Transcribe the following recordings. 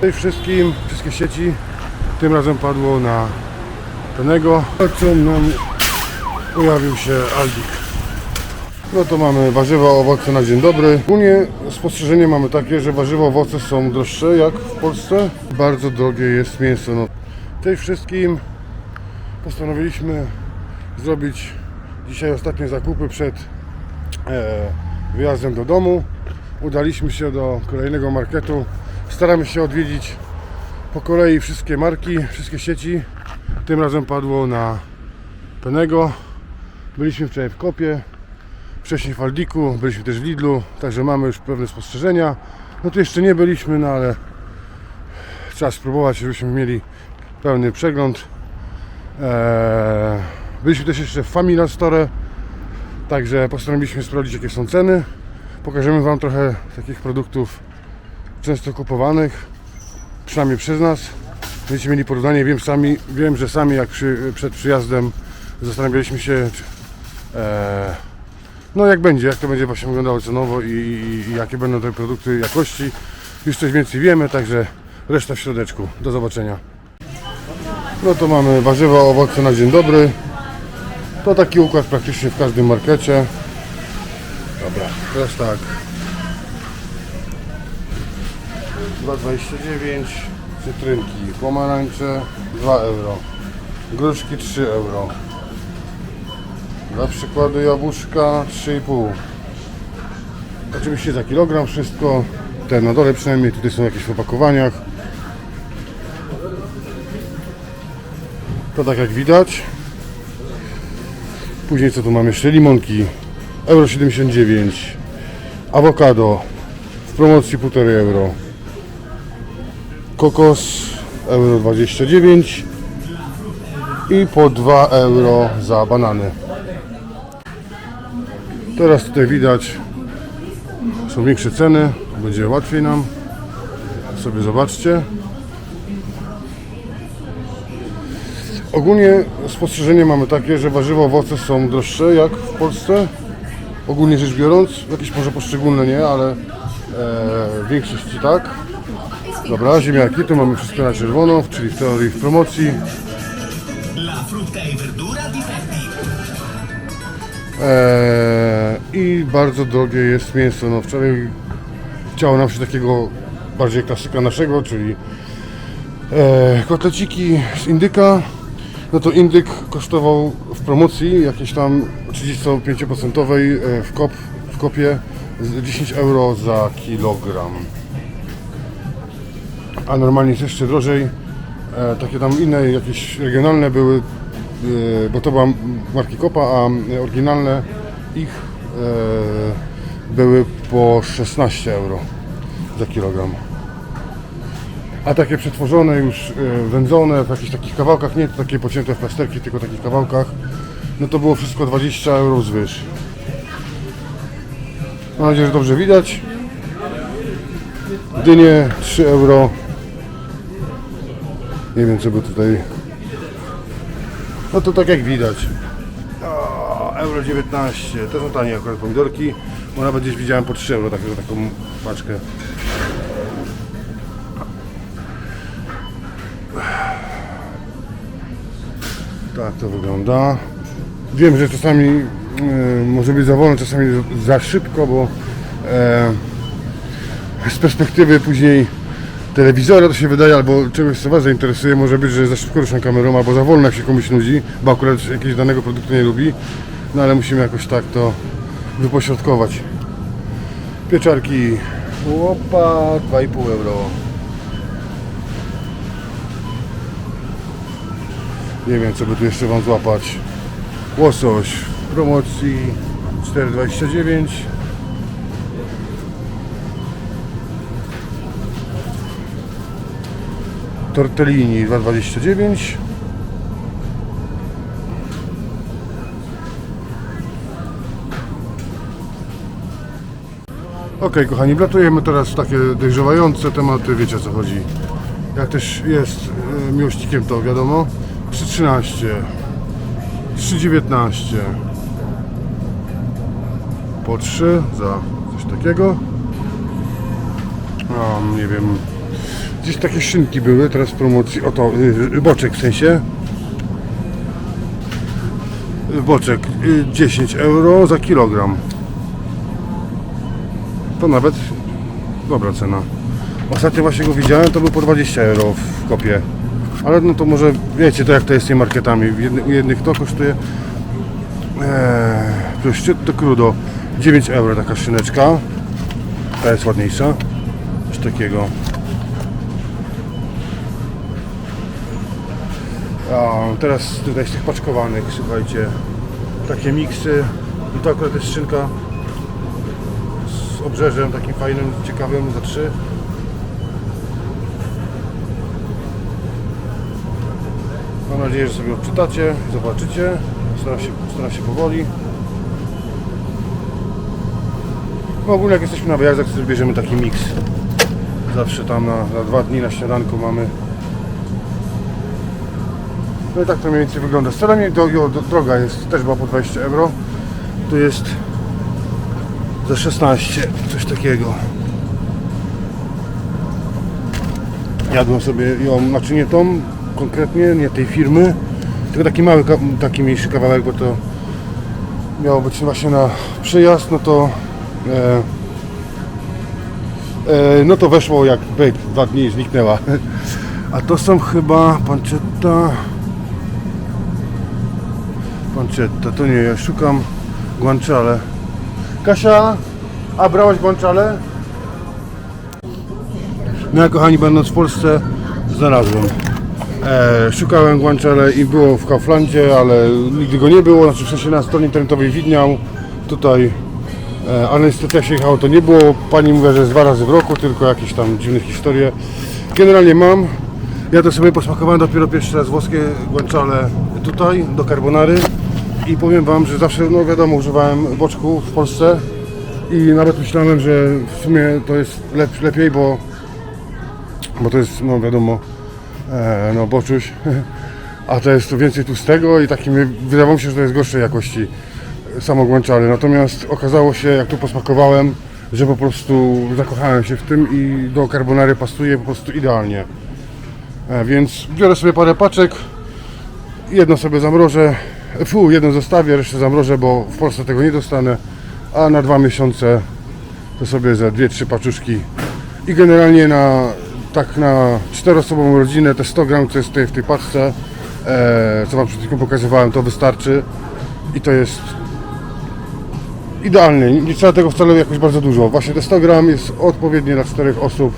Cześć wszystkim, wszystkie sieci. Tym razem padło na Penego. Co nam pojawił się Aldik. No to mamy warzywa, owoce na dzień dobry. Ogólnie spostrzeżenie mamy takie, że warzywa, owoce są droższe jak w Polsce. Bardzo drogie jest mięso. No. Cześć wszystkim. Postanowiliśmy zrobić dzisiaj ostatnie zakupy przed e, wyjazdem do domu. Udaliśmy się do kolejnego marketu. Staramy się odwiedzić po kolei wszystkie marki, wszystkie sieci. Tym razem padło na Penego. Byliśmy wczoraj w Kopie, wcześniej w Aldiku, byliśmy też w Lidlu, także mamy już pewne spostrzeżenia. No tu jeszcze nie byliśmy, no ale trzeba spróbować, żebyśmy mieli pełny przegląd. Eee, byliśmy też jeszcze w Famila Store, także postanowiliśmy sprawdzić jakie są ceny. Pokażemy Wam trochę takich produktów często kupowanych, przynajmniej przez nas. Będziecie mieli porównanie, wiem, sami, wiem że sami jak przy, przed przyjazdem zastanawialiśmy się, e, no jak będzie, jak to będzie właśnie wyglądało cenowo i, i, i jakie będą te produkty jakości. Już coś więcej wiemy, także reszta w środeczku. Do zobaczenia. No to mamy warzywa, owoce na dzień dobry. To taki układ praktycznie w każdym markecie. Dobra, teraz tak. 2,29 cytrynki, pomarańcze 2 euro, gruszki 3 euro. Dla przykładu jabłuszka 3,5. Oczywiście za kilogram wszystko. Te na dole przynajmniej, tutaj są jakieś w opakowaniach. To tak jak widać. Później co tu mam jeszcze? Limonki. Euro 79. Awokado. W promocji 1,5 euro. Kokos euro 29 i po 2 euro za banany. Teraz tutaj widać są większe ceny, będzie łatwiej nam. Sobie zobaczcie. Ogólnie spostrzeżenie mamy takie, że warzywa, owoce są droższe jak w Polsce. Ogólnie rzecz biorąc, jakieś może poszczególne nie, ale e, w większości tak. Dobra, ziemniaki, tu mamy wszystko na czerwono, czyli w teorii w promocji. Eee, I bardzo drogie jest mięso. No wczoraj chciało nam się takiego bardziej klasyka naszego, czyli e, kotleciki z indyka. No to indyk kosztował w promocji jakieś tam 35% e, w, kop, w kopie z 10 euro za kilogram. A normalnie jest jeszcze drożej. E, takie tam inne jakieś regionalne były, e, bo to była marki Kopa, a e, oryginalne ich e, były po 16 euro za kilogram. A takie przetworzone, już e, wędzone w jakichś takich kawałkach, nie takie pocięte w plasterki, tylko w takich kawałkach, no to było wszystko 20 euro zwyż. Mam nadzieję, że dobrze widać. Dynie 3 euro. Nie wiem, co by tutaj. No to tak jak widać. O, euro 19. To są tanie akurat pomidorki. Bo nawet gdzieś widziałem po 3 euro taką, taką paczkę. Tak to wygląda. Wiem, że czasami e, może być za wolno, czasami za szybko, bo e, z perspektywy później telewizora to się wydaje, albo czegoś co Was zainteresuje, może być, że za szybko ruszam kamerą, albo za wolno jak się komuś nudzi, bo akurat jakiegoś danego produktu nie lubi, no ale musimy jakoś tak to wypośrodkować. Pieczarki, łopa, 2,5 euro. Nie wiem co by tu jeszcze Wam złapać. Łosoś w promocji 4,29 Tortellini 2,29 Ok, kochani, wlatujemy teraz takie dojrzewające tematy, wiecie o co chodzi. Jak też jest e, miłośnikiem, to wiadomo. 3,13 3,19 po 3 za coś takiego. Um, nie wiem, Gdzieś takie szynki były teraz w promocji. Oto, y, boczek w sensie. Boczek y, 10 euro za kilogram. To nawet dobra cena. Ostatnio właśnie go widziałem, to był po 20 euro w kopie. Ale no to może wiecie to jak to jest z tymi marketami. U jednych to kosztuje Eee, to crudo 9 euro taka szyneczka. Ta jest ładniejsza. Coś takiego. A, teraz tutaj z tych paczkowanych, słuchajcie, takie miksy. I to akurat jest szynka z obrzeżem takim fajnym, ciekawym za 3. Mam nadzieję, że sobie odczytacie, zobaczycie. Staram się, staram się powoli. No ogólnie jak jesteśmy na wyjazdach, to bierzemy taki miks. Zawsze tam na, na dwa dni na śniadanku mamy. No i tak to mniej więcej wygląda. Do, droga jest też była po 20 euro. Tu jest za 16, coś takiego. Jadłem sobie ją, znaczy nie tą konkretnie, nie tej firmy, tylko taki mały, taki mniejszy kawałek, bo to miało być właśnie na przyjazd, no to e, e, no to weszło jak byk, dwa dni zniknęła. A to są chyba pancetta pancetta, to nie, ja szukam guanciale. Kasia, a brałaś guanciale? No ja kochani będąc w Polsce znalazłem. E, szukałem guanciale i było w Kauflandzie, ale nigdy go nie było, znaczy w sensie na stronie internetowej widniał. Tutaj, e, ale niestety jak się jechało to nie było. Pani mówi, że jest dwa razy w roku, tylko jakieś tam dziwne historie. Generalnie mam. Ja to sobie posmakowałem dopiero pierwszy raz włoskie guanciale tutaj, do carbonary. I powiem Wam, że zawsze, no wiadomo, używałem boczku w Polsce. I nawet myślałem, że w sumie to jest lep, lepiej, bo bo to jest, no wiadomo, e, no boczuś, a to jest tu więcej tłustego i takim, wydawało mi się, że to jest gorszej jakości samogłęczary. Natomiast okazało się, jak tu posmakowałem, że po prostu zakochałem się w tym i do carbonary pasuje po prostu idealnie. E, więc biorę sobie parę paczek, jedno sobie zamrożę, fu, jedno zostawię, resztę zamrożę, bo w Polsce tego nie dostanę, a na dwa miesiące to sobie za dwie, trzy paczuszki. I generalnie na tak na czteroosobową rodzinę te 100 gram, co jest tutaj w tej paczce, e, co Wam przed chwilą pokazywałem, to wystarczy. I to jest idealnie, nie trzeba tego wcale jakoś bardzo dużo. Właśnie te 100 gram jest odpowiednie dla czterech osób.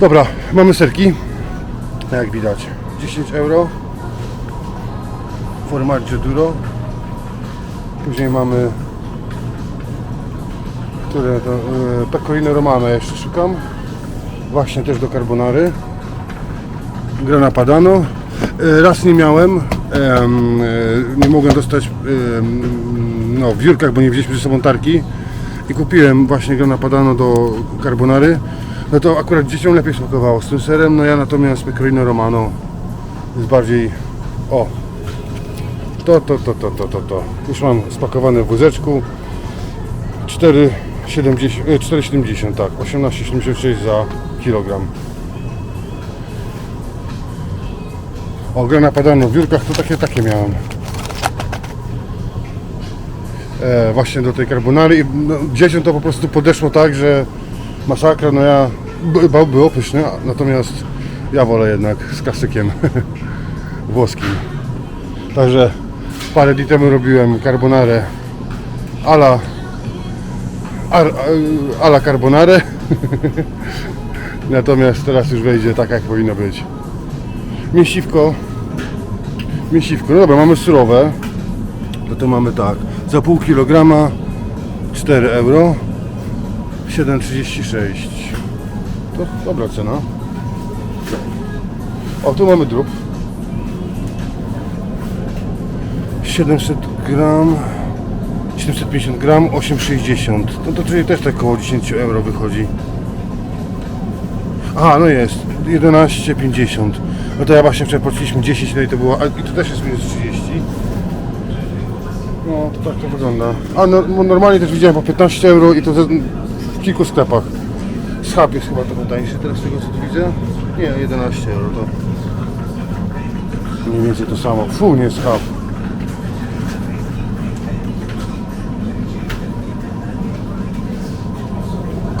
Dobra, mamy serki, jak widać, 10 euro, formaggio duro, później mamy które to, e, pecorino romano jeszcze szukam. Właśnie też do carbonary. Grana padano. E, raz nie miałem. Em, e, nie mogłem dostać no, w wiórkach, bo nie wzięliśmy ze sobą tarki. I kupiłem właśnie grana padano do carbonary. No to akurat dzieciom lepiej smakowało z tym serem, no ja natomiast pecorino romano jest bardziej o to, to, to, to, to, to, to już mam spakowane w wózeczku 4,70 e, 4,70 tak, 18,76 za kilogram. O, grana padano w wiórkach, to takie, takie miałem. E, właśnie do tej carbonary i no, dzieciom to po prostu podeszło tak, że masakra, no ja, by- było pyszne, natomiast ja wolę jednak z klasykiem włoskim. Także parę dni temu robiłem carbonarę ala ar- a la carbonare. Natomiast teraz już wejdzie tak jak powinno być. Mięsiwko. Mięsiwko. No dobra, mamy surowe. No to mamy tak. Za pół kilograma 4 euro. 7,36. To dobra cena. O, tu mamy drób. 700 gram. 750 gram, 8,60. No to czyli też tak około 10 euro wychodzi. Aha, no jest. 11,50. No to ja właśnie wczoraj płaciliśmy 10, no i to było. I to też jest minus 30. No to tak to wygląda. A no, no normalnie też widziałem po 15 euro i to w kilku sklepach. Schab jest chyba trochę tańszy teraz tego co tu widzę. Nie, 11 euro to mniej więcej to samo. Fu, nie schab.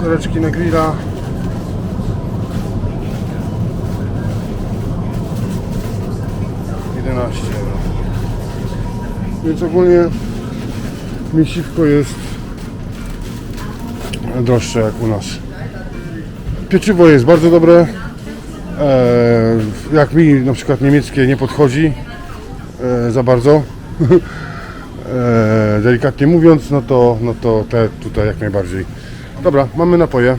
Koreczki na grilla. Więc ogólnie mięsiwko jest droższe jak u nas. Pieczywo jest bardzo dobre. E, jak mi na przykład niemieckie nie podchodzi e, za bardzo, e, delikatnie mówiąc, no to, no to te tutaj jak najbardziej. Dobra, mamy napoje. E,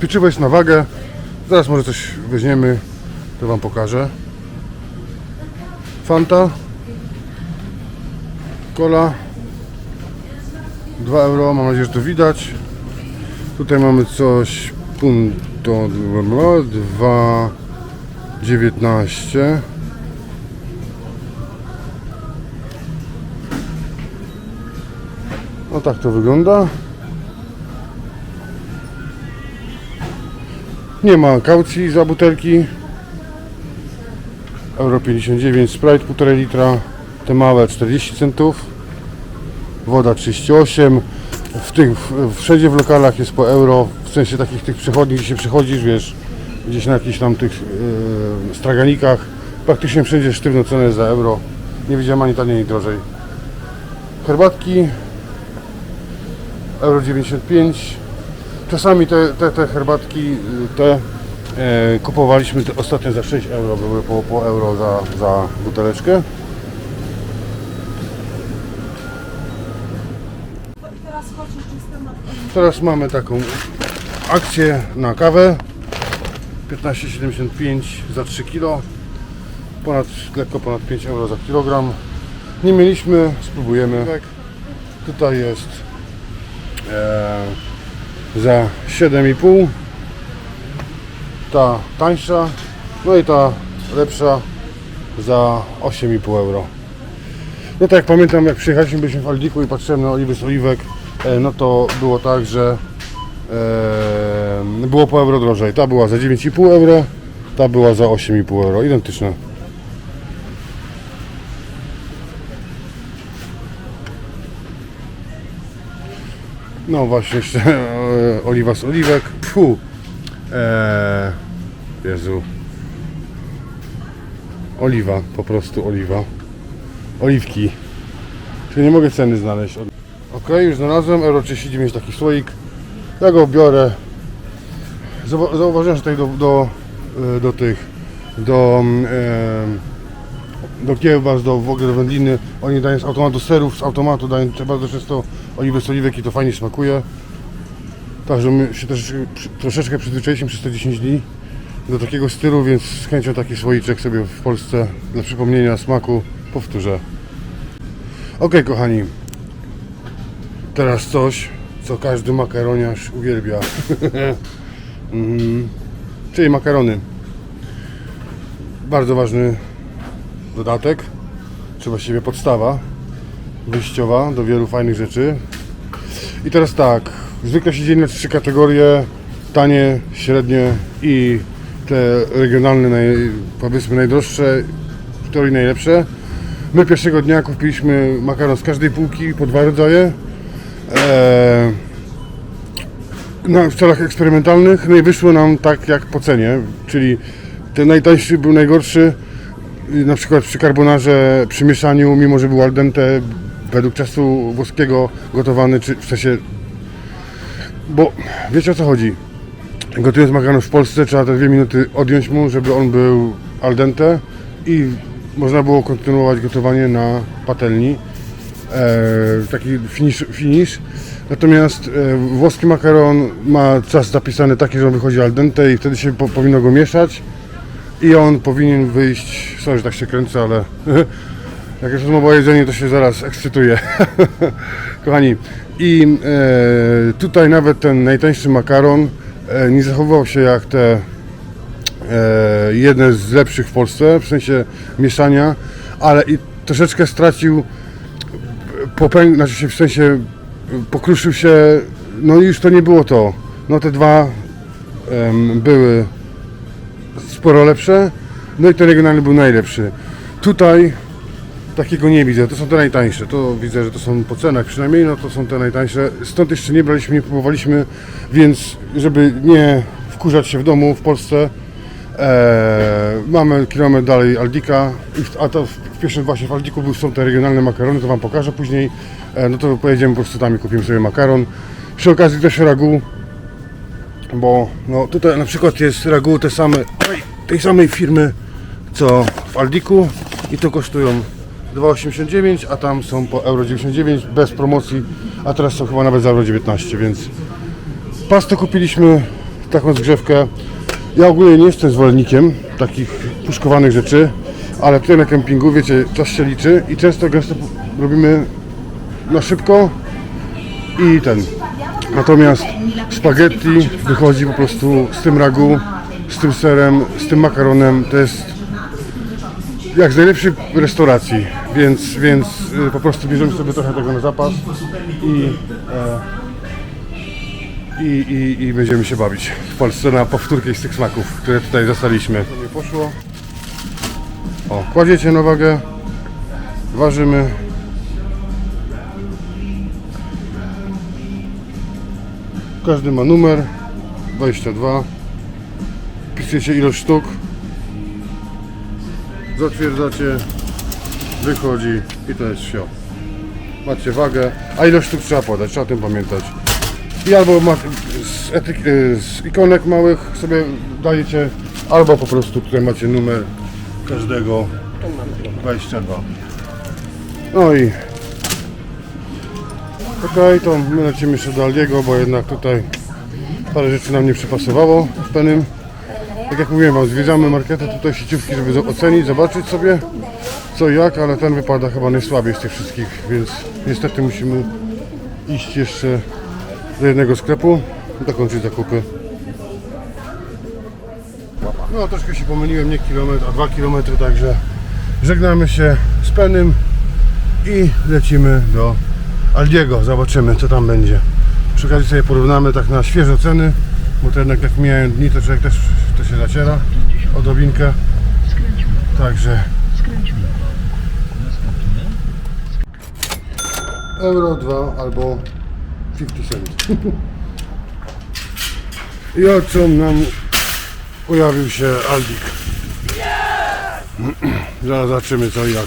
pieczywo jest na wagę. Zaraz może coś weźmiemy, to Wam pokażę. Fanta. Cola. 2 euro, mam nadzieję, że to widać. Tutaj mamy coś punto 2,19 No tak to wygląda. Nie ma kaucji za butelki. Euro 59 Sprite 1,5 litra. Te małe 40 centów. Woda 38. W tych, w, wszędzie w lokalach jest po euro. W sensie takich tych przechodni, gdzie się przechodzisz, wiesz, gdzieś na jakichś tam tych e, straganikach. Praktycznie wszędzie sztywno cenę za euro. Nie widziałem ani taniej, ani drożej. Herbatki euro 95. Czasami te, te, te herbatki, y, te e, kupowaliśmy te ostatnio za 6 euro, były po, po euro za, za buteleczkę. Teraz mamy taką akcję na kawę. 15,75 za 3 kg ponad, lekko ponad 5 euro za kilogram. Nie mieliśmy, spróbujemy. Tutaj jest e, za 7,5 ta tańsza no i ta lepsza za 8,5 euro no tak jak pamiętam jak przyjechaliśmy byliśmy w Aldiku i patrzyłem na oliwy z oliwek e, no to było tak, że e, było po euro drożej. Ta była za 9,5 euro, ta była za 8,5 euro. Identyczne. No właśnie, jeszcze e, oliwa z oliwek. Fu. E, Jezu. Oliwa, po prostu oliwa. Oliwki. Czyli nie mogę ceny znaleźć. Ok, już znalazłem, euro 39 taki słoik. Ja go biorę. Zauwa- Zauważyłem, że tutaj do, do, e, do tych, do, mm, e, do kiełbas, do w ogóle wędliny, oni dają z automatu serów, z automatu dają bardzo często oliwy z oliwek i to fajnie smakuje. Także my się przy- troszeczkę przyzwyczailiśmy przez te 10 dni do takiego stylu, więc z chęcią taki słoiczek sobie w Polsce dla przypomnienia smaku powtórzę. Ok, kochani, teraz coś, co każdy makaroniarz uwielbia. Mhm. Czyli makarony. Bardzo ważny dodatek, czy właściwie podstawa wyjściowa do wielu fajnych rzeczy. I teraz tak, zwykle się dzieli na trzy kategorie, tanie, średnie i te regionalne, naj, powiedzmy najdroższe, w teorii najlepsze. My pierwszego dnia kupiliśmy makaron z każdej półki po dwa rodzaje. Eee, na, w celach eksperymentalnych, no i wyszło nam tak jak po cenie, czyli ten najtańszy był najgorszy, na przykład przy carbonarze, przy mieszaniu, mimo że był al dente, według czasu włoskiego gotowany, czy w sensie, bo wiecie o co chodzi, gotując makaron w Polsce trzeba te dwie minuty odjąć mu, żeby on był al dente i można było kontynuować gotowanie na patelni. E, taki finish, finish. Natomiast e, włoski makaron ma czas zapisany taki, że on wychodzi al dente i wtedy się po, powinno go mieszać i on powinien wyjść, sorry, że tak się kręcę, ale jak jest rozmowa o jedzeniu, to się zaraz ekscytuję. Kochani, i e, tutaj nawet ten najtańszy makaron e, nie zachowywał się jak te e, jeden z lepszych w Polsce, w sensie mieszania, ale i troszeczkę stracił popęk, znaczy się w sensie pokruszył się, no i już to nie było to. No te dwa były sporo lepsze, no i ten regionalny był najlepszy. Tutaj takiego nie widzę, to są te najtańsze, to widzę, że to są po cenach przynajmniej, no to są te najtańsze. Stąd jeszcze nie braliśmy, nie próbowaliśmy, więc żeby nie wkurzać się w domu w Polsce, e, mamy kilometr dalej Aldika, a to w, pierwszym właśnie w Aldiku są te regionalne makarony, to Wam pokażę później, e, no to pojedziemy po prostu tam i kupimy sobie makaron. Przy okazji też ragu, bo no tutaj na przykład jest ragu te same, oj, tej samej firmy co w Aldiku i to kosztują 2,89, a tam są po euro 99 bez promocji, a teraz są chyba nawet za euro 19, więc pastę kupiliśmy, taką zgrzewkę. Ja ogólnie nie jestem zwolennikiem takich puszkowanych rzeczy, ale tutaj na kempingu, wiecie, czas się liczy i często gęsto robimy na szybko i ten. Natomiast spaghetti wychodzi po prostu z tym ragu, z tym serem, z tym makaronem. To jest jak z najlepszej restauracji, więc, więc y, po prostu bierzemy sobie trochę tego na zapas i, e, i, i, i będziemy się bawić w Polsce na powtórkę z tych smaków, które tutaj zostaliśmy. To nie poszło. O, kładziecie na wagę, ważymy. Każdy ma numer 22. Wpisujecie ilość sztuk. Zatwierdzacie. Wychodzi i to jest wsio. Macie wagę, a ilość sztuk trzeba podać, trzeba o tym pamiętać. I albo z, etyk, z ikonek małych sobie dajecie, albo po prostu tutaj macie numer każdego 22. No i Okej, to my lecimy jeszcze do Aldiego, bo jednak tutaj parę rzeczy nam nie przypasowało w pełnym. Tak jak mówiłem Wam, zwiedzamy marketę tutaj sieciówki, żeby ocenić, zobaczyć sobie co jak, ale ten wypada chyba najsłabiej z tych wszystkich, więc niestety musimy iść jeszcze do jednego sklepu i dokończyć zakupy. No troszkę się pomyliłem, nie kilometr, a dwa kilometry, także żegnamy się z Penym i lecimy do Aldiego. Zobaczymy co tam będzie. Przy okazji sobie porównamy tak na świeże ceny, bo to jednak jak mijają dni, to człowiek też się zaciera odrobinkę. Także euro 2 albo 50 cent. I oczą nam pojawił się Aldik. Zaraz zobaczymy co i jak.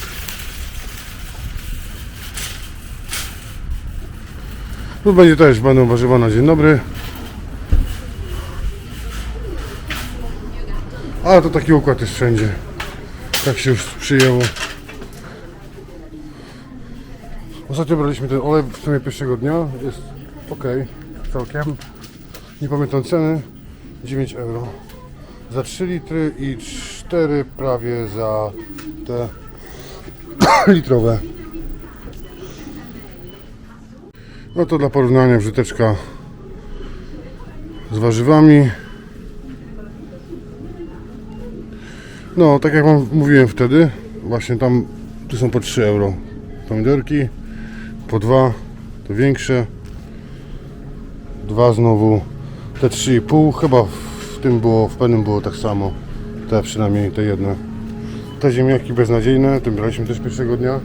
Tu będzie też, będą warzywa na dzień dobry. Ale to taki układ jest wszędzie. Tak się już przyjęło. Ostatnio braliśmy ten olej w sumie pierwszego dnia. Jest ok, całkiem. Nie pamiętam ceny. 9 euro. Za 3 litry i 4 prawie za te litrowe. No to dla porównania wrzyteczka z warzywami. No, tak jak wam mówiłem wtedy, właśnie tam tu są po 3 euro pomidorki, po 2 te większe, dwa znowu, te 3,5 chyba w tym było, w pewnym było tak samo, te przynajmniej te jedne. Te ziemniaki beznadziejne, tym braliśmy też pierwszego dnia.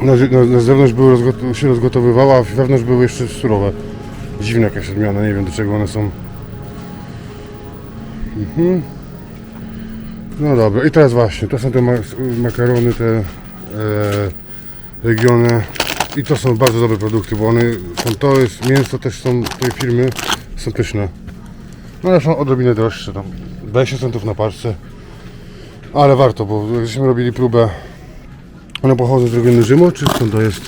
Na, na, na zewnątrz były się rozgotowywały, a wewnątrz były jeszcze surowe. Dziwna jakaś odmiana, nie wiem do czego one są. Mhm. No dobra, i teraz właśnie, to są te ma- makarony, te e, regiony i to są bardzo dobre produkty, bo one są, to jest, mięso też są tej firmy, są pyszne. No ale są odrobinę droższe, tam 20 centów na parce. Ale warto, bo żeśmy robili próbę, one pochodzą z regionu Rzymu, czy skąd to jest?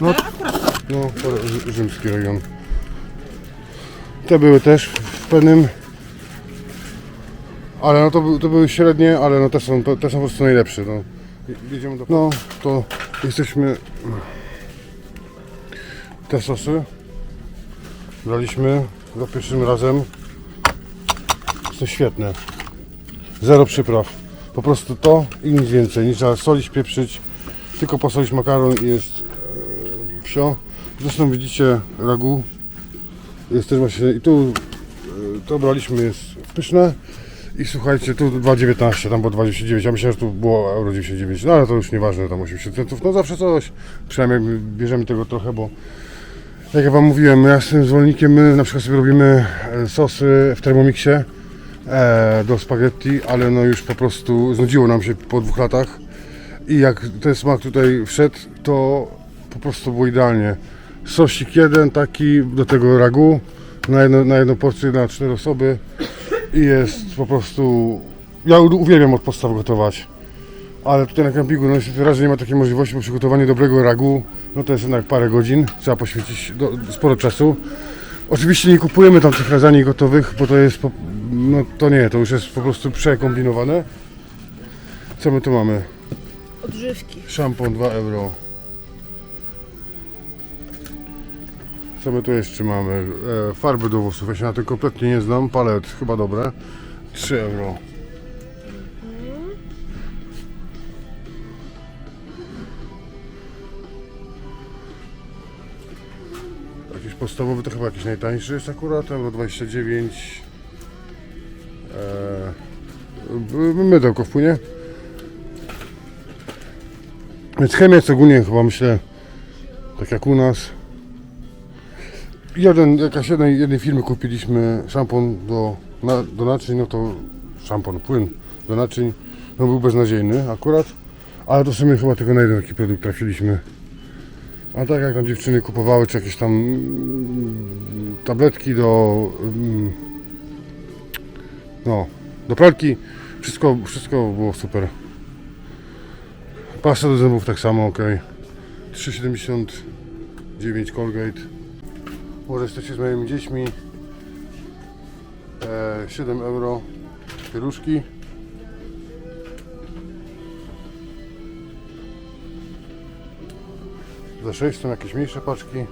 No, no rzymski region. Te były też w pewnym ale no to, to były średnie, ale no te są, te są po prostu najlepsze. No. Jedziemy do... no to jesteśmy te sosy braliśmy za pierwszym razem są świetne zero przypraw po prostu to i nic więcej nie trzeba solić, pieprzyć tylko posolić makaron i jest e, wsio Zresztą widzicie ragu. Jest też właśnie i tu y, to braliśmy jest pyszne. I słuchajcie, tu 2,19, tam było 2,29, ja myślałem, że tu było euro 99, no ale to już nieważne, tam 80 centów, no zawsze coś, przynajmniej my bierzemy tego trochę, bo jak ja Wam mówiłem, ja jestem zwolennikiem, my na przykład sobie robimy e, sosy w Thermomixie e, do spaghetti, ale no już po prostu znudziło nam się po dwóch latach. I jak ten smak tutaj wszedł, to po prostu było idealnie. Sosik jeden taki do tego ragu na, jedno, na jedną porcję na cztery osoby jest po prostu. Ja uwielbiam od podstaw gotować. Ale tutaj na kempingu no niestety raczej nie ma takiej możliwości, bo przygotowanie dobrego ragu no to jest jednak parę godzin, trzeba poświęcić do, sporo czasu. Oczywiście nie kupujemy tam tych lasagne gotowych, bo to jest, po, no to nie, to już jest po prostu przekombinowane. Co my tu mamy? Odżywki. Szampon 2 euro. Co my tu jeszcze mamy? E, farby do włosów. Ja się na tym kompletnie nie znam. Palet chyba dobre. 3 euro. Jakiś podstawowy to chyba jakiś najtańszy jest akurat, euro 29. E, mydełko wpłynie. Więc chemia jest ogólnie chyba myślę tak jak u nas. Jeden, jakaś jednej, jednej firmy kupiliśmy szampon do, na, do naczyń, no to szampon, płyn do naczyń, no był beznadziejny akurat, ale to w sumie chyba tylko na jeden taki produkt trafiliśmy. A tak jak tam dziewczyny kupowały, czy jakieś tam mm, tabletki do mm, no, do pralki, wszystko, wszystko było super. Pasta do zębów tak samo, ok. 3,79 Colgate. Może jesteście z moimi dziećmi. E, 7 euro. Pieluszki. Za 6 są jakieś mniejsze paczki.